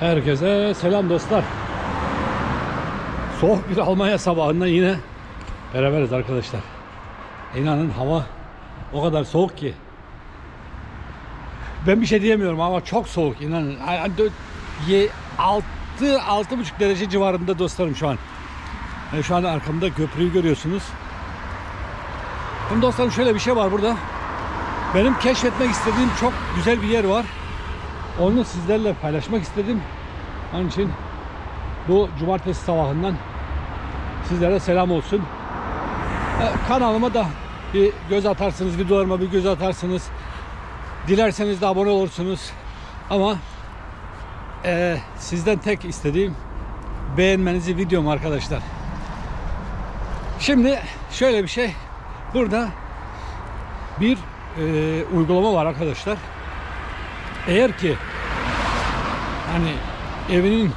Herkese selam dostlar. Soğuk bir Almanya sabahında yine beraberiz arkadaşlar. İnanın hava o kadar soğuk ki. Ben bir şey diyemiyorum ama çok soğuk inanın. 6 6,5 derece civarında dostlarım şu an. Yani şu an arkamda köprüyü görüyorsunuz. Şimdi dostlarım şöyle bir şey var burada. Benim keşfetmek istediğim çok güzel bir yer var. Onu sizlerle paylaşmak istedim. Onun için bu cumartesi sabahından sizlere selam olsun. Ee, Kanalıma da bir göz atarsınız, videolarıma bir göz atarsınız. Dilerseniz de abone olursunuz. Ama eee, sizden tek istediğim beğenmenizi videom arkadaşlar. Şimdi şöyle bir şey. Burada bir eee, uygulama var arkadaşlar. Eğer ki hani evinin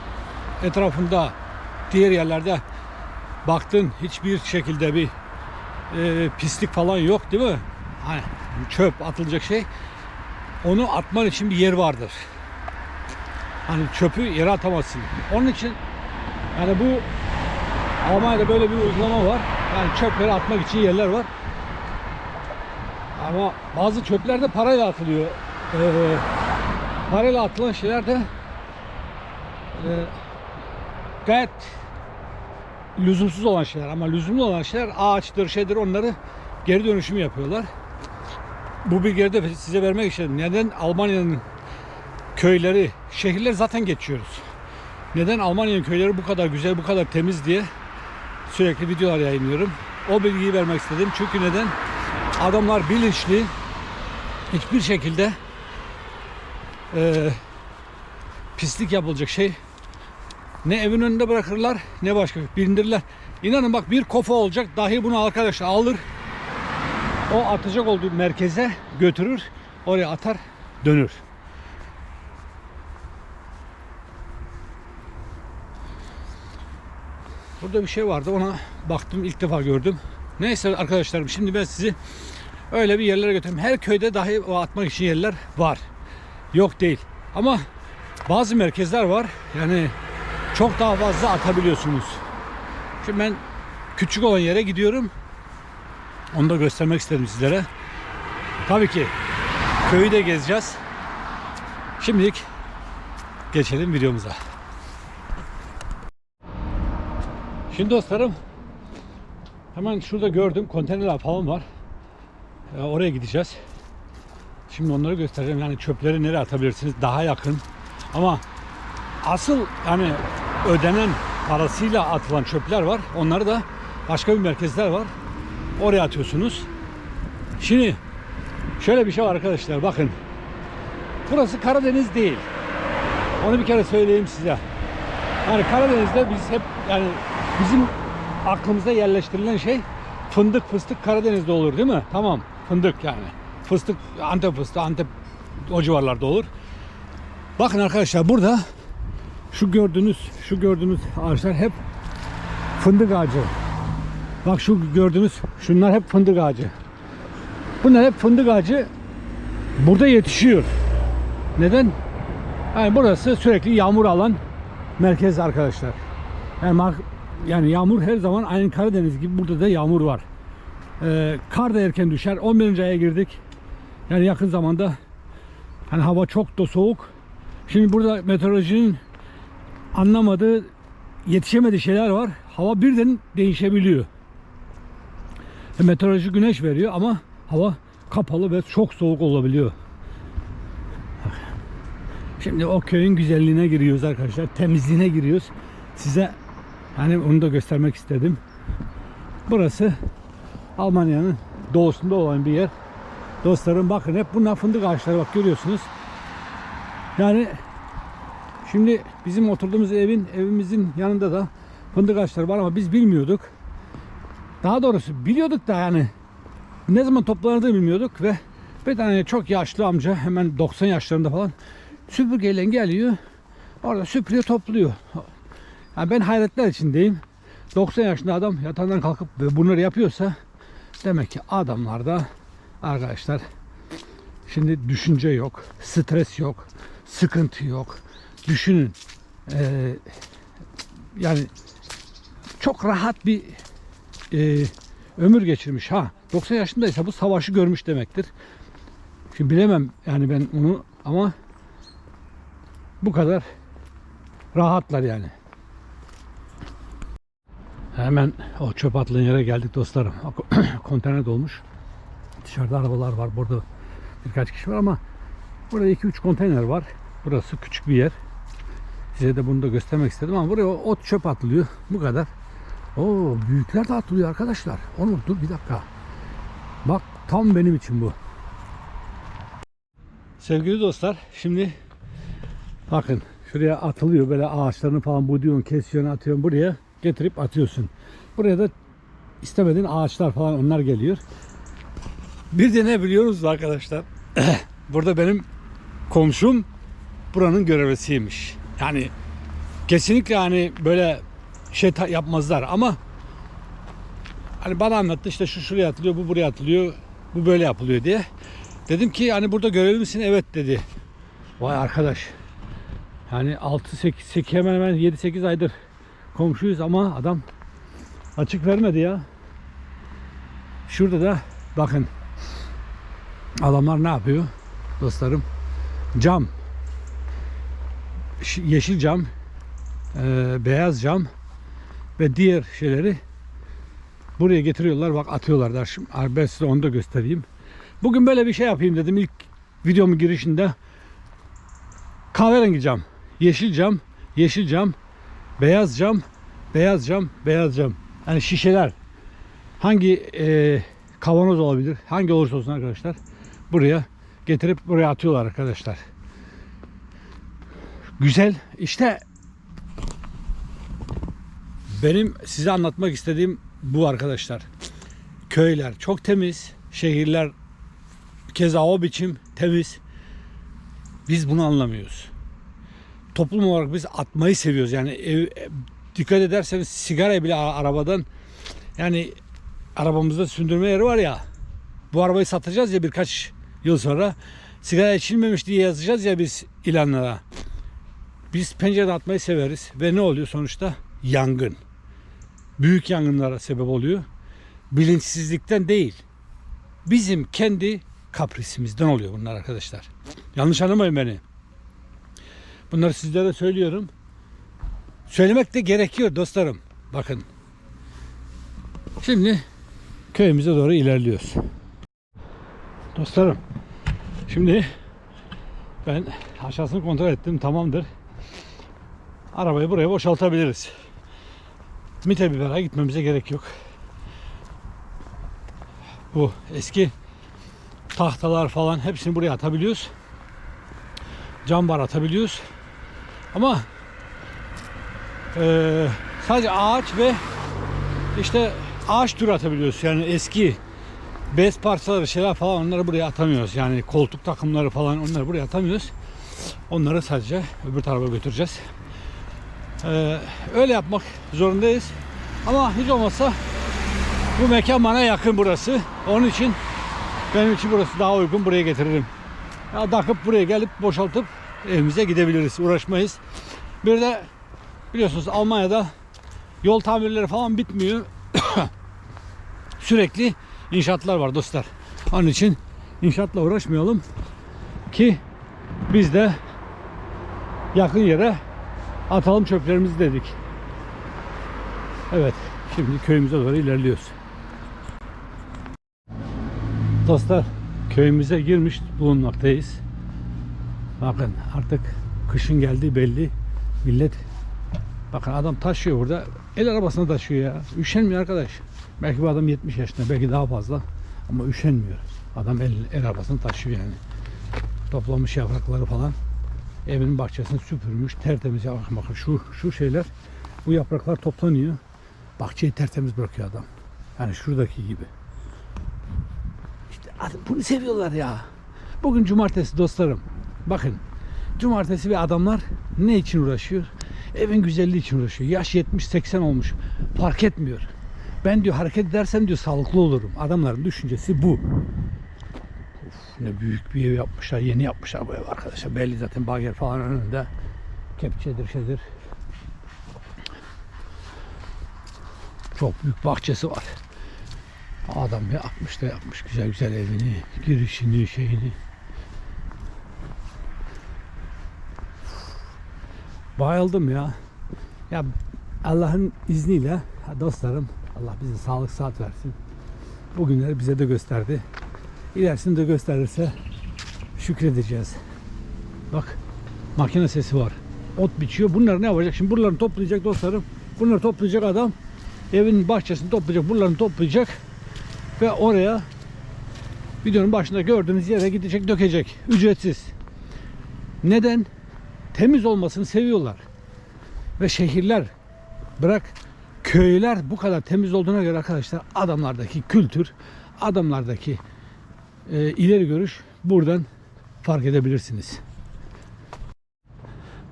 etrafında diğer yerlerde baktın hiçbir şekilde bir e, pislik falan yok değil mi? Hani çöp atılacak şey. Onu atman için bir yer vardır. Hani çöpü yere atamazsın. Onun için yani bu Almanya'da böyle bir uygulama var. Yani çöpleri atmak için yerler var. Ama bazı çöpler de parayla atılıyor. Ee, parayla atılan şeyler de gayet lüzumsuz olan şeyler ama lüzumlu olan şeyler ağaçtır şeydir onları geri dönüşüm yapıyorlar. Bu bilgileri de size vermek istedim. Neden Almanya'nın köyleri, şehirler zaten geçiyoruz. Neden Almanya'nın köyleri bu kadar güzel, bu kadar temiz diye sürekli videolar yayınlıyorum. O bilgiyi vermek istedim. Çünkü neden? Adamlar bilinçli hiçbir şekilde e, pislik yapılacak şey ne evin önünde bırakırlar ne başka bindirirler. İnanın bak bir kofa olacak dahi bunu arkadaşlar alır. O atacak olduğu merkeze götürür. Oraya atar dönür. Burada bir şey vardı ona baktım ilk defa gördüm. Neyse arkadaşlarım şimdi ben sizi öyle bir yerlere götüreyim. Her köyde dahi o atmak için yerler var. Yok değil. Ama bazı merkezler var. Yani çok daha fazla atabiliyorsunuz. Şimdi ben küçük olan yere gidiyorum. Onu da göstermek istedim sizlere. Tabii ki köyü de gezeceğiz. Şimdilik geçelim videomuza. Şimdi dostlarım hemen şurada gördüm konteynerler falan var. Ee, oraya gideceğiz. Şimdi onları göstereceğim. Yani çöpleri nereye atabilirsiniz? Daha yakın. Ama asıl yani ödenen parasıyla atılan çöpler var. Onları da başka bir merkezler var. Oraya atıyorsunuz. Şimdi şöyle bir şey var arkadaşlar bakın. Burası Karadeniz değil. Onu bir kere söyleyeyim size. Yani Karadeniz'de biz hep yani bizim aklımıza yerleştirilen şey fındık fıstık Karadeniz'de olur değil mi? Tamam fındık yani. Fıstık Antep fıstığı Antep o civarlarda olur. Bakın arkadaşlar burada şu gördüğünüz şu gördüğünüz ağaçlar hep fındık ağacı. Bak şu gördüğünüz şunlar hep fındık ağacı. Bunlar hep fındık ağacı burada yetişiyor. Neden? Yani burası sürekli yağmur alan merkez arkadaşlar. Yani, yani yağmur her zaman aynı Karadeniz gibi burada da yağmur var. Ee, kar da erken düşer. 11. aya girdik. Yani yakın zamanda hani hava çok da soğuk. Şimdi burada meteorolojinin anlamadığı, yetişemediği şeyler var. Hava birden değişebiliyor. E, meteoroloji güneş veriyor ama hava kapalı ve çok soğuk olabiliyor. Şimdi o köyün güzelliğine giriyoruz arkadaşlar. Temizliğine giriyoruz. Size hani onu da göstermek istedim. Burası Almanya'nın doğusunda olan bir yer. Dostlarım bakın hep bunlar fındık ağaçları bak görüyorsunuz. Yani şimdi bizim oturduğumuz evin evimizin yanında da fındık ağaçları var ama biz bilmiyorduk. Daha doğrusu biliyorduk da yani ne zaman toplanırdığını bilmiyorduk ve bir tane çok yaşlı amca hemen 90 yaşlarında falan süpürgeyle geliyor. Orada süpürüyor topluyor. Yani ben hayretler içindeyim. 90 yaşında adam yatağından kalkıp bunları yapıyorsa demek ki adamlarda arkadaşlar şimdi düşünce yok, stres yok, sıkıntı yok. Düşünün. Ee, yani çok rahat bir e, ömür geçirmiş. Ha 90 yaşındaysa bu savaşı görmüş demektir. Şimdi bilemem yani ben onu ama bu kadar rahatlar yani. Hemen o çöp atılan yere geldik dostlarım. Konteyner dolmuş. Dışarıda arabalar var. Burada birkaç kişi var ama burada 2-3 konteyner var. Burası küçük bir yer. Size de bunu da göstermek istedim ama buraya ot çöp atılıyor. Bu kadar. Oo büyükler de atılıyor arkadaşlar. Onur dur bir dakika. Bak tam benim için bu. Sevgili dostlar şimdi bakın şuraya atılıyor böyle ağaçlarını falan buduyorsun kesiyorsun atıyorsun buraya getirip atıyorsun. Buraya da istemediğin ağaçlar falan onlar geliyor. Bir de ne biliyorsunuz arkadaşlar? Burada benim komşum buranın görevlisiymiş. Yani kesinlikle hani böyle şey yapmazlar ama hani bana anlattı işte şu şuraya atılıyor, bu buraya atılıyor, bu böyle yapılıyor diye. Dedim ki hani burada görevli misin? Evet dedi. Vay arkadaş. Yani 6 8, 8 hemen hemen 7 8 aydır komşuyuz ama adam açık vermedi ya. Şurada da bakın adamlar ne yapıyor dostlarım? Cam yeşil cam e, beyaz cam ve diğer şeyleri buraya getiriyorlar. Bak atıyorlar da. Şimdi ben size onu da göstereyim. Bugün böyle bir şey yapayım dedim ilk videomun girişinde. Kahverengi cam yeşil cam yeşil cam beyaz cam beyaz cam beyaz cam. Yani şişeler. Hangi e, kavanoz olabilir? Hangi olursa olsun arkadaşlar buraya getirip buraya atıyorlar arkadaşlar güzel işte benim size anlatmak istediğim bu arkadaşlar. Köyler çok temiz, şehirler keza o biçim temiz. Biz bunu anlamıyoruz. Toplum olarak biz atmayı seviyoruz. Yani ev, dikkat ederseniz sigara bile arabadan yani arabamızda sündürme yeri var ya bu arabayı satacağız ya birkaç yıl sonra sigara içilmemiş diye yazacağız ya biz ilanlara. Biz pencereden atmayı severiz ve ne oluyor sonuçta? Yangın. Büyük yangınlara sebep oluyor. Bilinçsizlikten değil. Bizim kendi kaprisimizden oluyor bunlar arkadaşlar. Yanlış anlamayın beni. Bunları sizlere söylüyorum. Söylemek de gerekiyor dostlarım. Bakın. Şimdi köyümüze doğru ilerliyoruz. Dostlarım. Şimdi ben aşağısını kontrol ettim. Tamamdır. Arabayı buraya boşaltabiliriz. Mite Biber'e gitmemize gerek yok. Bu eski tahtalar falan hepsini buraya atabiliyoruz. Cam bar atabiliyoruz. Ama eee, sadece ağaç ve işte ağaç türü atabiliyoruz. Yani eski bez parçaları şeyler falan onları buraya atamıyoruz. Yani koltuk takımları falan onları buraya atamıyoruz. Onları sadece öbür tarafa götüreceğiz. Ee, öyle yapmak zorundayız. Ama hiç olmazsa bu mekan bana yakın burası. Onun için benim için burası daha uygun. Buraya getiririm. Ya takıp buraya gelip boşaltıp evimize gidebiliriz. Uğraşmayız. Bir de biliyorsunuz Almanya'da yol tamirleri falan bitmiyor. Sürekli inşaatlar var dostlar. Onun için inşaatla uğraşmayalım ki biz de yakın yere atalım çöplerimizi dedik. Evet, şimdi köyümüze doğru ilerliyoruz. Dostlar, köyümüze girmiş bulunmaktayız. Bakın artık kışın geldiği belli. Millet bakın adam taşıyor burada. El arabasını taşıyor ya. Üşenmiyor arkadaş. Belki bu adam 70 yaşında, belki daha fazla. Ama üşenmiyor. Adam el, el arabasını taşıyor yani. Toplamış yaprakları falan evinin bahçesini süpürmüş tertemiz ya bakın bakın şu şu şeyler bu yapraklar toplanıyor. Bahçeyi tertemiz bırakıyor adam. Yani şuradaki gibi. İşte bunu seviyorlar ya. Bugün cumartesi dostlarım. Bakın cumartesi ve adamlar ne için uğraşıyor? Evin güzelliği için uğraşıyor. Yaş 70-80 olmuş. Fark etmiyor. Ben diyor hareket edersem diyor sağlıklı olurum. Adamların düşüncesi bu ne büyük bir ev yapmışlar, yeni yapmışlar bu ev arkadaşlar. Belli zaten bager falan önünde. kepçedir şeydir. Çok büyük bahçesi var. Adam yapmış da yapmış güzel güzel evini, girişini, şeyini. Bayıldım ya. Ya Allah'ın izniyle dostlarım Allah bize sağlık saat versin. Bugünleri bize de gösterdi. İlerisini de gösterirse şükredeceğiz. Bak makine sesi var. Ot biçiyor. Bunlar ne yapacak? Şimdi buralarını toplayacak dostlarım. Bunları toplayacak adam. Evin bahçesini toplayacak. Buralarını toplayacak. Ve oraya videonun başında gördüğünüz yere gidecek dökecek. Ücretsiz. Neden? Temiz olmasını seviyorlar. Ve şehirler bırak köyler bu kadar temiz olduğuna göre arkadaşlar adamlardaki kültür, adamlardaki e, ileri görüş buradan fark edebilirsiniz.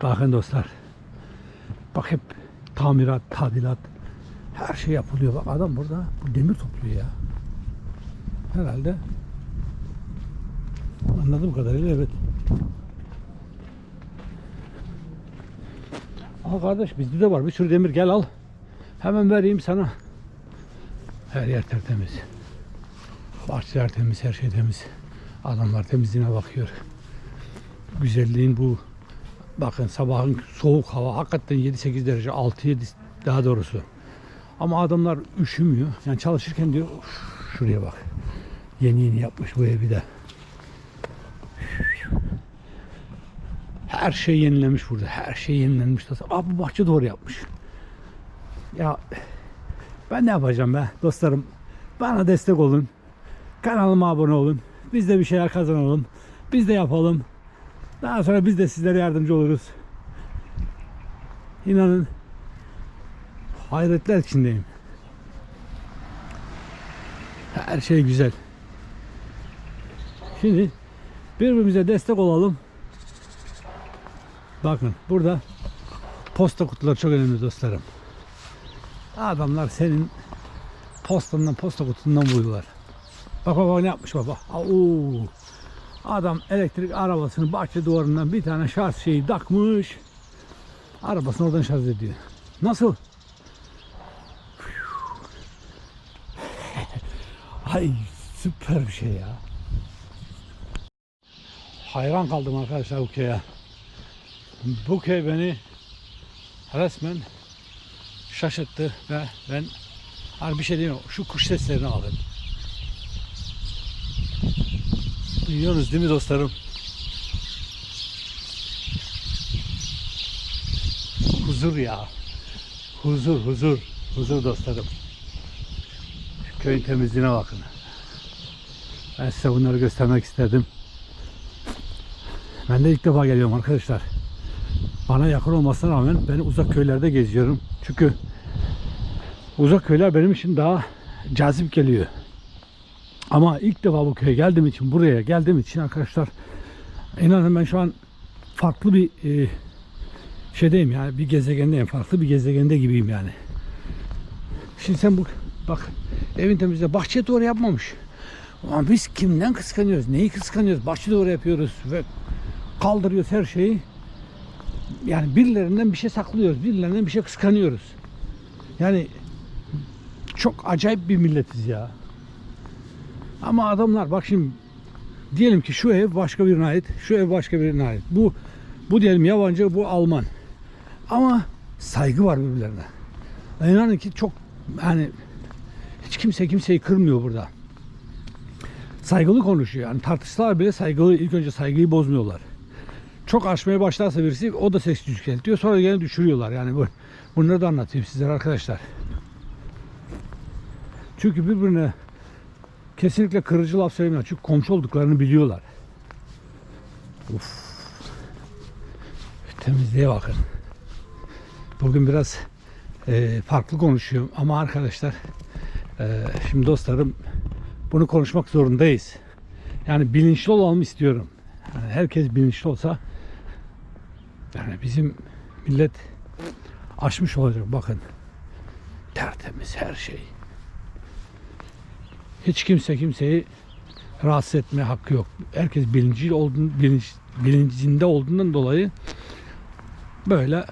Bakın dostlar. Bak hep tamirat, tadilat her şey yapılıyor. Bak adam burada bu demir topluyor ya. Herhalde anladığım kadarıyla evet. Aa kardeş bizde de var bir sürü demir gel al. Hemen vereyim sana. Her yer tertemiz. Bahçeler temiz, her şey temiz. Adamlar temizliğine bakıyor. Güzelliğin bu. Bakın sabahın soğuk hava hakikaten 7-8 derece, 6-7 daha doğrusu. Ama adamlar üşümüyor. Yani çalışırken diyor "Uf, şuraya bak. Yeni yeni yapmış bu evi de. Her şey yenilenmiş burada. Her şey yenilenmiş. Aa bu bahçe doğru yapmış. Ya ben ne yapacağım be dostlarım? Bana destek olun. Kanalıma abone olun. Biz de bir şeyler kazanalım. Biz de yapalım. Daha sonra biz de sizlere yardımcı oluruz. İnanın hayretler içindeyim. Her şey güzel. Şimdi birbirimize destek olalım. Bakın burada posta kutuları çok önemli dostlarım. Adamlar senin postandan posta kutundan buluyorlar. Bak bak ne yapmış baba. Oo. Adam elektrik arabasının bahçe duvarından bir tane şarj şeyi takmış. Arabasını oradan şarj ediyor. Nasıl? Ay süper bir şey ya. Hayran kaldım arkadaşlar bu köye. Bu köy beni resmen şaşırttı ve ben hani bir şey diyeyim şu kuş seslerini alın. Duyuyorsunuz değil mi dostlarım? Huzur ya. Huzur, huzur. Huzur dostlarım. Şu köyün temizliğine bakın. Ben size bunları göstermek istedim. Ben de ilk defa geliyorum arkadaşlar. Bana yakın olmasına rağmen ben uzak köylerde geziyorum. Çünkü uzak köyler benim için daha cazip geliyor. Ama ilk defa bu köye geldiğim için, buraya geldiğim için arkadaşlar inanın ben şu an farklı bir e, şeydeyim yani bir gezegendeyim. Farklı bir gezegende gibiyim yani. Şimdi sen bu bak evin temizliği bahçe doğru yapmamış. Ama biz kimden kıskanıyoruz? Neyi kıskanıyoruz? Bahçe doğru yapıyoruz ve kaldırıyoruz her şeyi. Yani birilerinden bir şey saklıyoruz. Birilerinden bir şey kıskanıyoruz. Yani çok acayip bir milletiz ya. Ama adamlar bak şimdi diyelim ki şu ev başka birine ait, şu ev başka birine ait. Bu bu diyelim yabancı, bu Alman. Ama saygı var birbirlerine. İnanın ki çok yani hiç kimse kimseyi kırmıyor burada. Saygılı konuşuyor. Yani tartışsalar bile saygılı ilk önce saygıyı bozmuyorlar. Çok aşmaya başlarsa birisi o da ses yükseltiyor. Sonra gene düşürüyorlar. Yani bu bunları da anlatayım sizlere arkadaşlar. Çünkü birbirine kesinlikle kırıcı laf söylemiyorlar. Çünkü komşu olduklarını biliyorlar. Uf. Temizliğe bakın. Bugün biraz e, farklı konuşuyorum ama arkadaşlar e, şimdi dostlarım bunu konuşmak zorundayız. Yani bilinçli olalım istiyorum. Yani herkes bilinçli olsa yani bizim millet aşmış olacak bakın. Tertemiz her şey. Hiç kimse kimseyi rahatsız etme hakkı yok. Herkes bilinci olduğun, bilinç, bilincinde olduğundan dolayı Böyle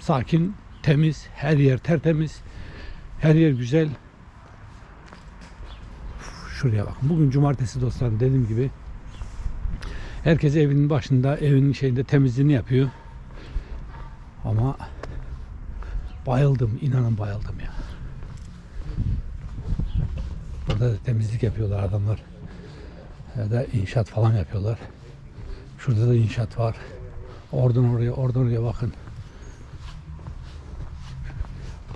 sakin, temiz, her yer tertemiz, her yer güzel. Şuraya bakın. Bugün cumartesi dostlarım dediğim gibi. Herkes evinin başında, evinin şeyinde temizliğini yapıyor. Ama bayıldım, inanın bayıldım ya. Burada da temizlik yapıyorlar adamlar. Ya da inşaat falan yapıyorlar. Şurada da inşaat var. Oradan oraya, oradan oraya bakın.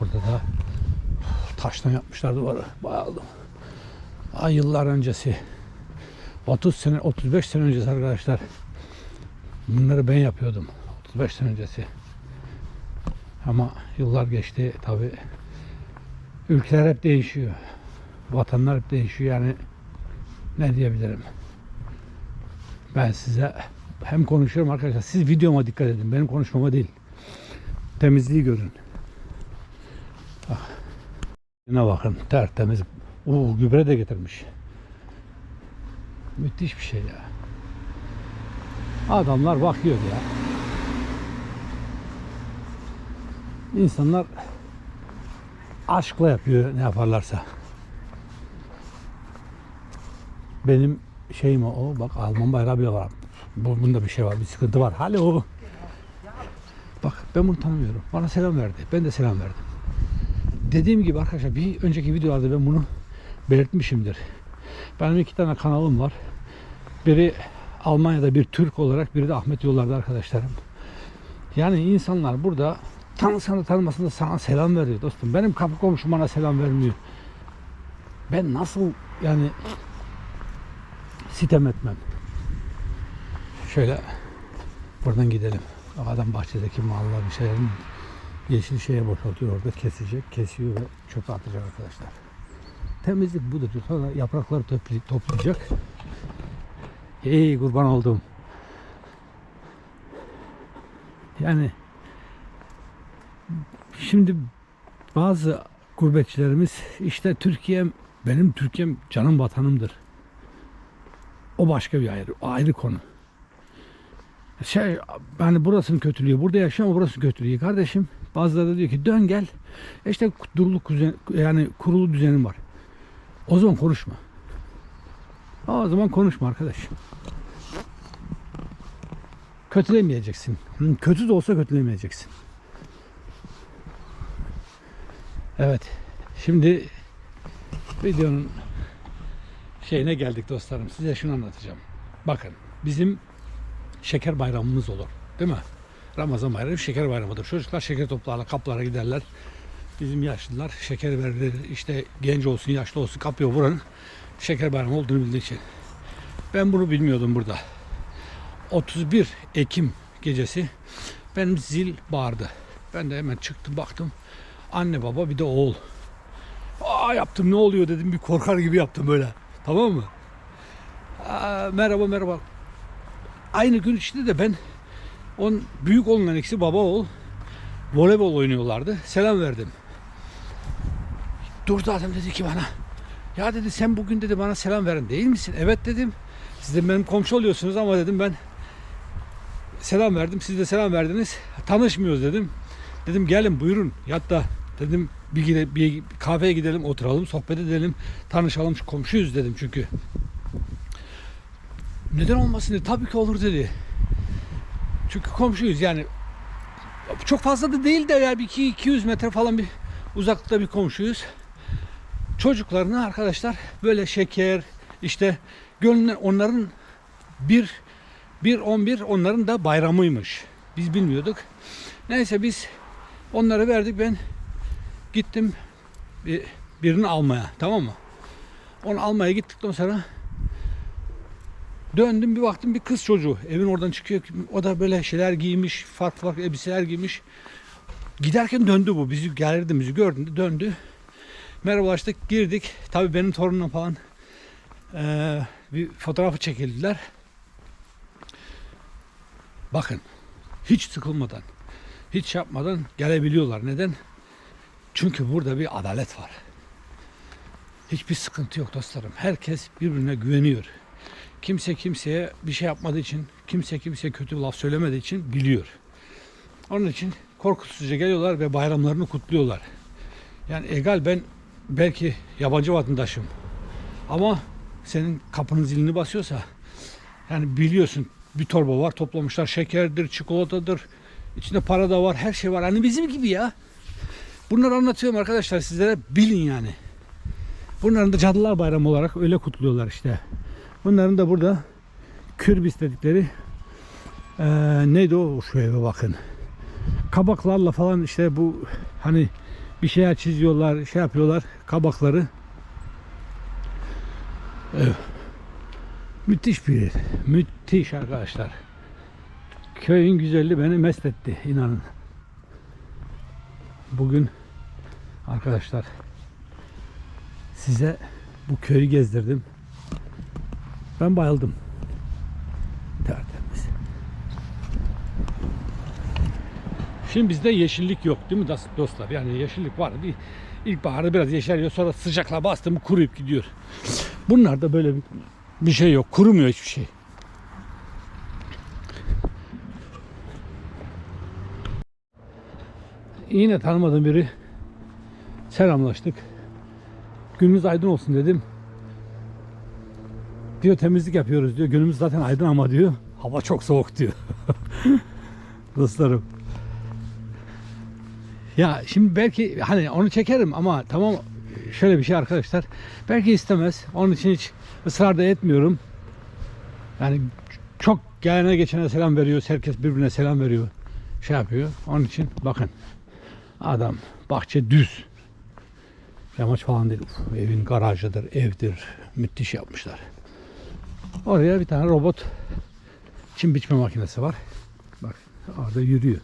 Burada da taştan yapmışlar duvarı. Bayıldım. Ay yıllar öncesi. 30 sene, 35 sene öncesi arkadaşlar. Bunları ben yapıyordum. 35 sene öncesi. Ama yıllar geçti tabi. Ülkeler hep değişiyor. Vatanlar hep değişiyor yani ne diyebilirim. Ben size hem konuşuyorum arkadaşlar. Siz videoma dikkat edin. Benim konuşmama değil. Temizliği görün. Ah. Yine bakın tertemiz. Oo, gübre de getirmiş. Müthiş bir şey ya. Adamlar bakıyor ya. İnsanlar aşkla yapıyor ne yaparlarsa. Benim şeyim o, o bak Alman bayrağı bile var. Bu, bunda bir şey var, bir sıkıntı var. Alo. Bak ben bunu tanımıyorum. Bana selam verdi. Ben de selam verdim. Dediğim gibi arkadaşlar bir önceki videolarda ben bunu belirtmişimdir. Benim iki tane kanalım var. Biri Almanya'da bir Türk olarak, biri de Ahmet Yollar'da arkadaşlarım. Yani insanlar burada tanısan da tanımasın da sana selam veriyor dostum. Benim kapı komşum bana selam vermiyor. Ben nasıl yani sitem etmem. Şöyle buradan gidelim. Adam bahçedeki mallar bir şeylerin yeşil şeye boşaltıyor orada kesecek, kesiyor ve çöpe atacak arkadaşlar. Temizlik budur. Sonra yaprakları toplayacak. Ey kurban oldum. Yani şimdi bazı gurbetçilerimiz işte Türkiye'm benim Türkiye'm canım vatanımdır. O başka bir ayrı, o ayrı konu. Şey, hani burasının kötülüğü, burada yaşıyorum ama burasının kötülüğü. Kardeşim bazıları da diyor ki dön gel. E İşte duruluk düzen, yani kurulu düzenim var. O zaman konuşma. O zaman konuşma arkadaş. Kötülemeyeceksin. Kötü de olsa kötülemeyeceksin. Evet. Şimdi videonun şeyine geldik dostlarım. Size şunu anlatacağım. Bakın bizim şeker bayramımız olur. Değil mi? Ramazan bayramı şeker bayramıdır. Çocuklar şeker toplarlar, kaplara giderler. Bizim yaşlılar şeker verir. İşte genç olsun, yaşlı olsun kapıya vuran şeker bayramı olduğunu bildiği için. Ben bunu bilmiyordum burada. 31 Ekim gecesi benim zil bağırdı. Ben de hemen çıktım baktım. Anne baba bir de oğul. Aa yaptım ne oluyor dedim bir korkar gibi yaptım böyle. Tamam mı? Aa, merhaba merhaba. Aynı gün içinde de ben on büyük oğlundan ikisi baba oğul voleybol oynuyorlardı. Selam verdim. Durdu adam dedi ki bana. Ya dedi sen bugün dedi bana selam veren değil misin? Evet dedim. Siz de benim komşu oluyorsunuz ama dedim ben selam verdim. Siz de selam verdiniz. Tanışmıyoruz dedim. Dedim gelin buyurun. Hatta dedim bir, gide, bir kahveye gidelim oturalım sohbet edelim. Tanışalım komşuyuz dedim çünkü. Neden olmasın dedi. Tabii ki olur dedi. Çünkü komşuyuz yani. Çok fazla da değil de yani bir iki- 200 metre falan bir uzaklıkta bir komşuyuz. Çocuklarına arkadaşlar böyle şeker işte gönlünden onların bir bir 11 onların da bayramıymış. Biz bilmiyorduk. Neyse biz onları verdik ben gittim bir, birini almaya tamam mı? Onu almaya gittikten sonra döndüm bir baktım bir kız çocuğu evin oradan çıkıyor. O da böyle şeyler giymiş farklı farklı elbiseler giymiş. Giderken döndü bu bizi geldi bizi gördü döndü. Merhabalaştık girdik. Tabii benim torunum falan eee, bir fotoğrafı çekildiler. Bakın hiç sıkılmadan, hiç yapmadan gelebiliyorlar. Neden? Çünkü burada bir adalet var. Hiçbir sıkıntı yok dostlarım. Herkes birbirine güveniyor. Kimse kimseye bir şey yapmadığı için, kimse kimseye kötü laf söylemediği için biliyor. Onun için korkusuzca geliyorlar ve bayramlarını kutluyorlar. Yani egal ben belki yabancı vatandaşım. Ama senin kapının zilini basıyorsa yani biliyorsun bir torba var toplamışlar şekerdir, çikolatadır. içinde para da var, her şey var. Hani bizim gibi ya. Bunları anlatıyorum arkadaşlar sizlere bilin yani. Bunların da Cadılar Bayramı olarak öyle kutluyorlar işte. Bunların da burada kürbis dedikleri eee, neydi o eve bakın. Kabaklarla falan işte bu hani bir şeyler çiziyorlar, şey yapıyorlar kabakları. Evet. Müthiş bir yer. Müthiş arkadaşlar. Köyün güzelliği beni mest etti inanın. Bugün arkadaşlar size bu köyü gezdirdim. Ben bayıldım. Tertemiz. Şimdi bizde yeşillik yok değil mi dost- dostlar? Yani yeşillik var. Bir ilkbaharda biraz yeşeriyor sonra sıcakla bastı mı kuruyup gidiyor. Bunlarda böyle bir, bir şey yok. Kurumuyor hiçbir şey. Yine tanımadığım biri selamlaştık. Günümüz aydın olsun dedim. Diyor temizlik yapıyoruz diyor. Günümüz zaten aydın ama diyor. Hava çok soğuk diyor. Dostlarım. Ya şimdi belki hani onu çekerim ama tamam şöyle bir şey arkadaşlar. Belki istemez. Onun için hiç ısrar da etmiyorum. Yani çok gelene geçene selam veriyor. Herkes birbirine selam veriyor. Şey yapıyor. Onun için bakın adam bahçe düz. Yamaç falan değil. Uf, evin garajıdır, evdir. Müthiş yapmışlar. Oraya bir tane robot çim biçme makinesi var. Bak orada yürüyor.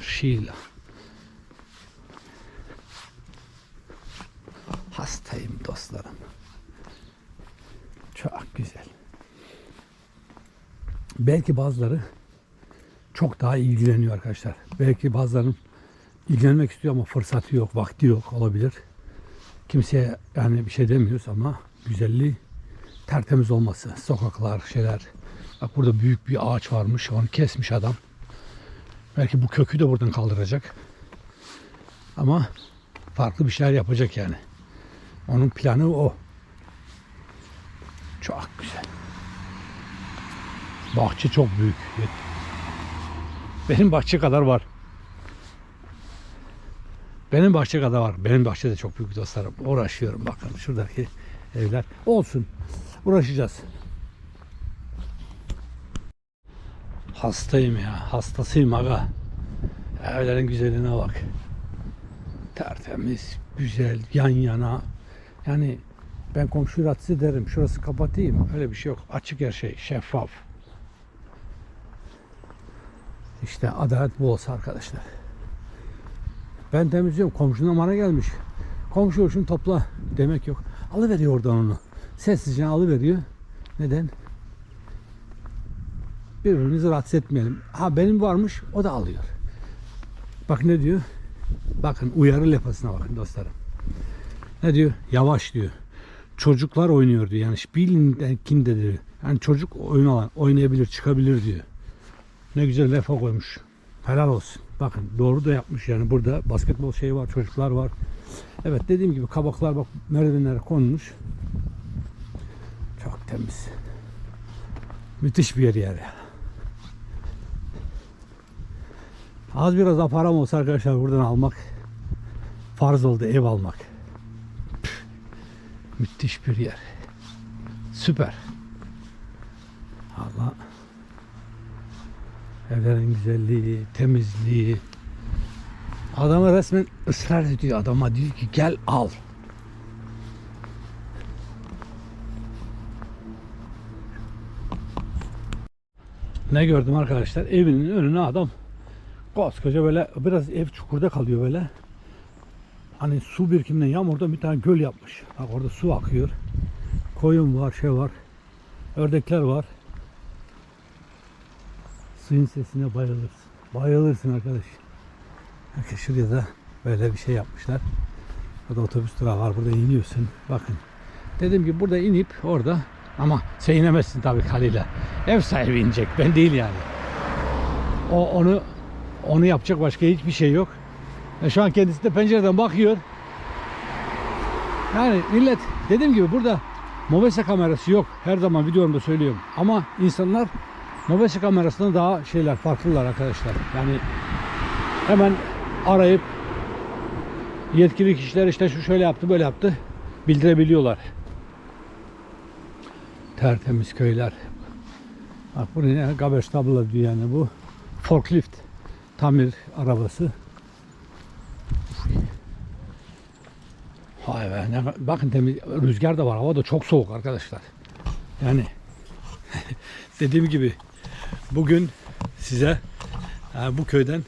Sheila. Hastayım dostlarım. Çok güzel. Belki bazıları çok daha ilgileniyor arkadaşlar. Belki bazılarının ilgilenmek istiyor ama fırsatı yok, vakti yok olabilir. Kimseye yani bir şey demiyoruz ama güzelliği tertemiz olması. Sokaklar, şeyler. Bak burada büyük bir ağaç varmış. Onu kesmiş adam. Belki bu kökü de buradan kaldıracak. Ama farklı bir şeyler yapacak yani. Onun planı o. Çok güzel. Bahçe çok büyük. Benim bahçe kadar var. Benim bahçe kadar var. Benim bahçe de çok büyük dostlarım. Uğraşıyorum bakın şuradaki evler. Olsun. Uğraşacağız. Hastayım ya. Hastasıyım aga. Evlerin güzelliğine bak. Tertemiz, güzel, yan yana. Yani ben komşuyu rahatsız ederim. Şurası kapatayım. Öyle bir şey yok. Açık her şey. Şeffaf. İşte adalet bu olsa arkadaşlar. Ben temizliyorum. Komşunun bana gelmiş. Komşu şunu topla demek yok. Alıveriyor oradan onu. Sessizce alıveriyor. Neden? Birbirimizi rahatsız etmeyelim. Ha benim varmış o da alıyor. Bak ne diyor? Bakın uyarı lafasına bakın dostlarım. Ne diyor? Yavaş diyor. Çocuklar oynuyor diyor. Yani bilin kim de diyor. Yani çocuk oyun alan oynayabilir, çıkabilir diyor. Ne güzel lafa koymuş. Helal olsun. Bakın doğru da yapmış yani burada basketbol şeyi var, çocuklar var. Evet dediğim gibi kabaklar bak merdivenlere konmuş. Çok temiz. Müthiş bir yer yani. Az biraz da param olsa arkadaşlar buradan almak farz oldu ev almak. Püh. Müthiş bir yer. Süper. Allah evlerin güzelliği, temizliği. Adama resmen ısrar ediyor. Adama diyor ki gel al. Ne gördüm arkadaşlar? Evinin önüne adam koskoca böyle biraz ev çukurda kalıyor böyle. Hani su birikiminden yağmurda bir tane göl yapmış. Bak orada su akıyor. Koyun var, şey var. Ördekler var. Suyun sesine bayılırsın. Bayılırsın arkadaş. Bakın şuraya da böyle bir şey yapmışlar. Burada otobüs durağı var. Burada iniyorsun. Bakın. Dedim ki burada inip orada ama sen inemezsin tabii kaliyle. Ev sahibi inecek. Ben değil yani. O onu Onu yapacak başka hiçbir şey yok. E şu an kendisi de pencereden bakıyor. Yani millet dediğim gibi burada Mobese kamerası yok. Her zaman videomda söylüyorum. Ama insanlar Mobese kamerasından daha şeyler farklılar arkadaşlar. Yani hemen arayıp yetkili kişiler işte şu şöyle yaptı böyle yaptı bildirebiliyorlar. Tertemiz köyler. Bak bu ne? Gabestabla diyor yani bu. Forklift tamir arabası. Vay be. Ne, bakın temiz, rüzgar da var. Hava da çok soğuk arkadaşlar. Yani dediğim gibi bugün size yani bu köyden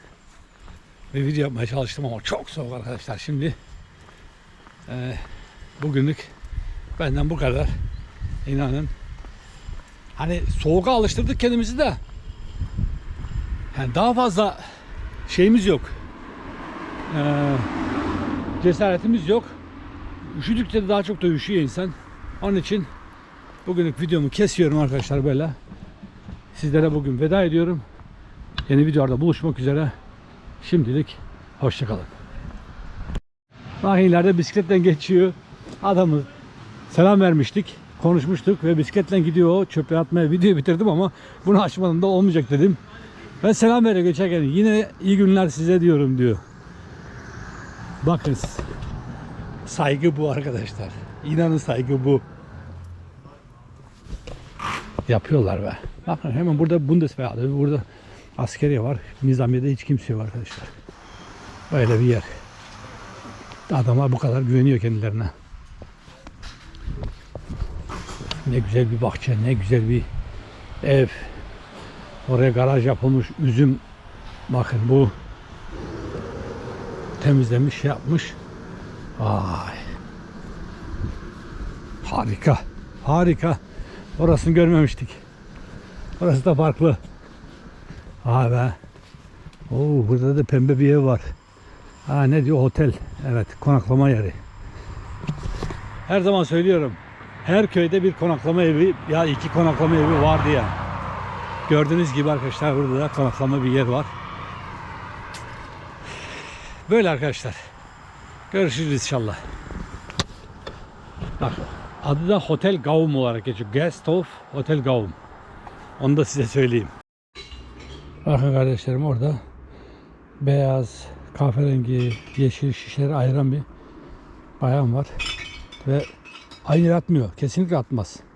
bir video yapmaya çalıştım ama çok soğuk arkadaşlar. Şimdi e, bugünlük benden bu kadar. İnanın. Hani soğuğa alıştırdık kendimizi de. Yani daha fazla şeyimiz yok. Ee, cesaretimiz yok. Üşüdükçe de daha çok da üşüyor insan. Onun için bugünlük videomu kesiyorum arkadaşlar böyle. Sizlere bugün veda ediyorum. Yeni videolarda buluşmak üzere. Şimdilik hoşçakalın. Bak ileride bisikletten geçiyor. Adamı selam vermiştik. Konuşmuştuk ve bisikletle gidiyor o çöpe atmaya videoyu bitirdim ama bunu açmadan da olmayacak dedim. Ben selam veriyor geçerken yine iyi günler size diyorum diyor. Bakın saygı bu arkadaşlar. İnanın saygı bu. Yapıyorlar be. Bakın hemen burada Bundeswehr burada askeriye var. Nizamiye'de hiç kimse yok arkadaşlar. Böyle bir yer. Adamlar bu kadar güveniyor kendilerine. Ne güzel bir bahçe, ne güzel bir ev. Oraya garaj yapılmış, üzüm. Bakın bu temizlemiş, şey yapmış. Vay. Harika. Harika. Orasını görmemiştik. Orası da farklı. Vay be. Oo, burada da pembe bir ev var. Ha ne diyor otel. Evet konaklama yeri. Her zaman söylüyorum. Her köyde bir konaklama evi ya iki konaklama evi var diye. Gördüğünüz gibi arkadaşlar burada da konaklama bir yer var. Böyle arkadaşlar. Görüşürüz inşallah. Bak adı da Hotel Gaum olarak geçiyor. Guest of Hotel Gaum. Onu da size söyleyeyim. Bakın kardeşlerim orada beyaz, kahverengi, yeşil şişeleri ayıran bir bayan var. Ve ayır atmıyor. Kesinlikle atmaz.